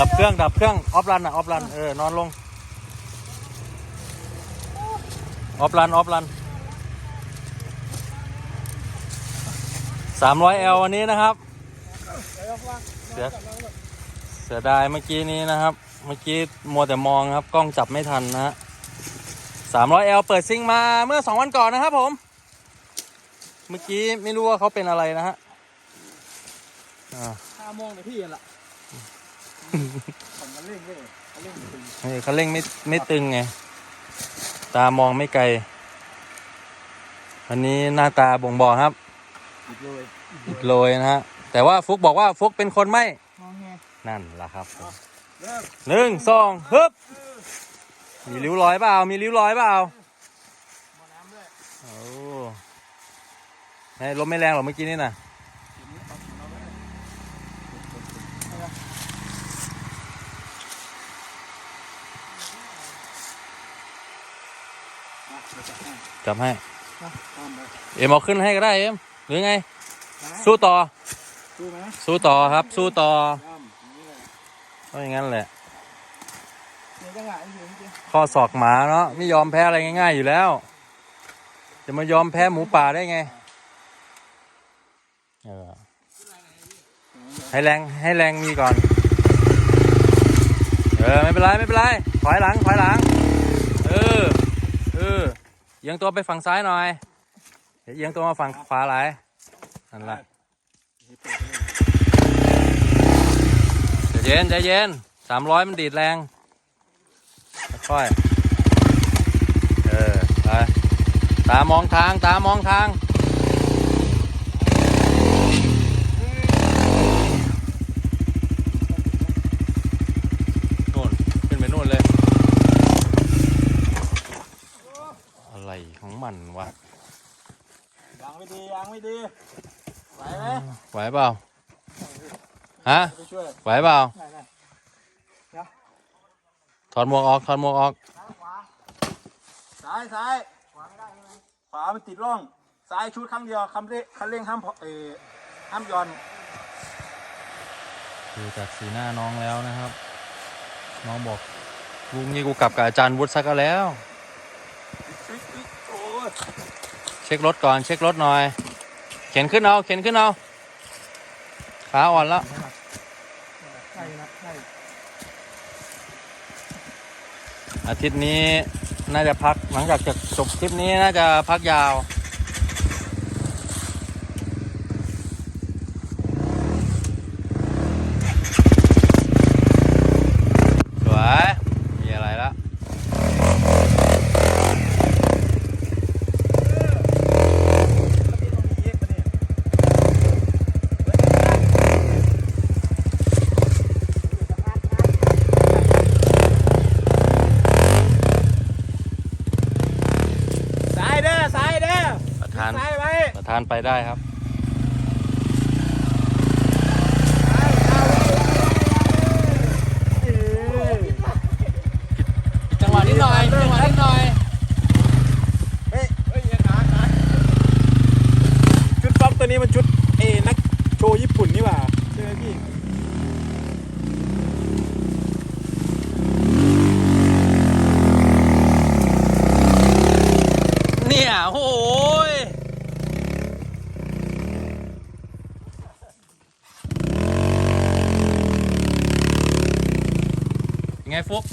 ดับเครื่องดับเครื่องออฟรันอะออฟรันเออนอนลงออฟรันออฟรันสามร้อยเอลวันนี้นะครับ เสียเสียดายเมื่อกี้นี้นะครับ เมื่อกี้มัวแต่มองครับ กล้องจับไม่ทันนะฮะสามร้อยเอลเปิดซิงมาเมื่อสองวันก่อนนะครับผม เมื่อกี้ไม่รู้ว่าเขาเป็นอะไรนะฮะอ่าห้าโมงเลยพี่ละ ผมมันเร่งเลยมันเร่งถึงเออเขาเร่งไม่ไม่ตึงไง ตามองไม่ไกล อันนี้หน้าตาบ่งบอกครับอีกเลยอิดโรยนะฮะ แต่ว่าฟุกบอกว่าฟุกเป็นคนไม่ มองไงนั่นล่ะครับผมเริ่มหนึ่งสองฮึบ มีริ้วรอยเปล่า มีริ้วรอยเปล่า มอน้ำด้วย โอ้ไม่ลมไม่แรงหรอกเมื่อกี้นี่นะ เดี๋ยวนี้ปรับเราไว้เลย อะเดี๋ยว จะให้จับให้นะตามไปเอ็มเอาขึ้นให้ก็ได้เอ็มหรือไงนะสู้ต่อสู้ไหมสู้ต่อครับ สู้ต่อย่ำอย่างนี้เลยก็อย่างนั้นแหละเนี่ยจังหวะนี้อยู่จริงข้อศอกหมาเนาะไม่ยอมแพ้อะไรง่าย ๆ อยู่แล้ว จะมายอมแพ้หมูป่าได้ไงเออให้แรงให้แรงมีก่อน เออ ไม่เป็นไร ไม่เป็นไรถอยหลังถอยหลัง เออเออ เอียงตัวไปฝั่งซ้ายหน่อยเดี๋ยวเอียงตัวมาฝั่งขวาหลยนั่นแหละใจเย็นใจเย็นสามร้อยมันดีดแรง ค่อย เออ ไป ตามองทาง ตามองทาง นู่น ขึ้นไปนู่นเลย อะไรข องมันวะๆยังไม่ดียังไม่ดีไหวไหมไหวเปล่าฮะไปช่วยไหวเปล่าได้ได้ถอดหมวกออกถอดหมวกออกซ้ายซ้ายขวาไม่ได้ใช่ไหมขวามันติดร่อง ซ้ายชุดครั้งเดียวคันเร่งคันเร่งห้ามพอเออห้ามหย่อนดูจากสีหน้าน้องแล้วนะครับ น้องบอกลุงนี่กูกลับกับอาจารย์วุฒิซักก็แล้วโอ้ย เช็ครถก่อน เช็ครถหน่อย เข็นขึ้นเอา เข็นขึ้นเอา ขาอ่อนแล้วอาทิตย์นี้น่าจะพักหลังจากจบคลิปนี้น่าจะพักยาว สวย มีอะไรละ ซ้ายเด้อซ้ายเด้อ ประธานซ้ายไว้ประธานไปได้ครับจังหวะนิดหน่อยจังหวะนิดหน่อยเฮ้ยเฮ้ยขาขาชุดซ้อมตัวนี้มันชุดเอนักโชว์ญี่ปุ่นนี่หว่าใช่ไหมพี่ เนี่ยโอ้ยยัง ไงฟุก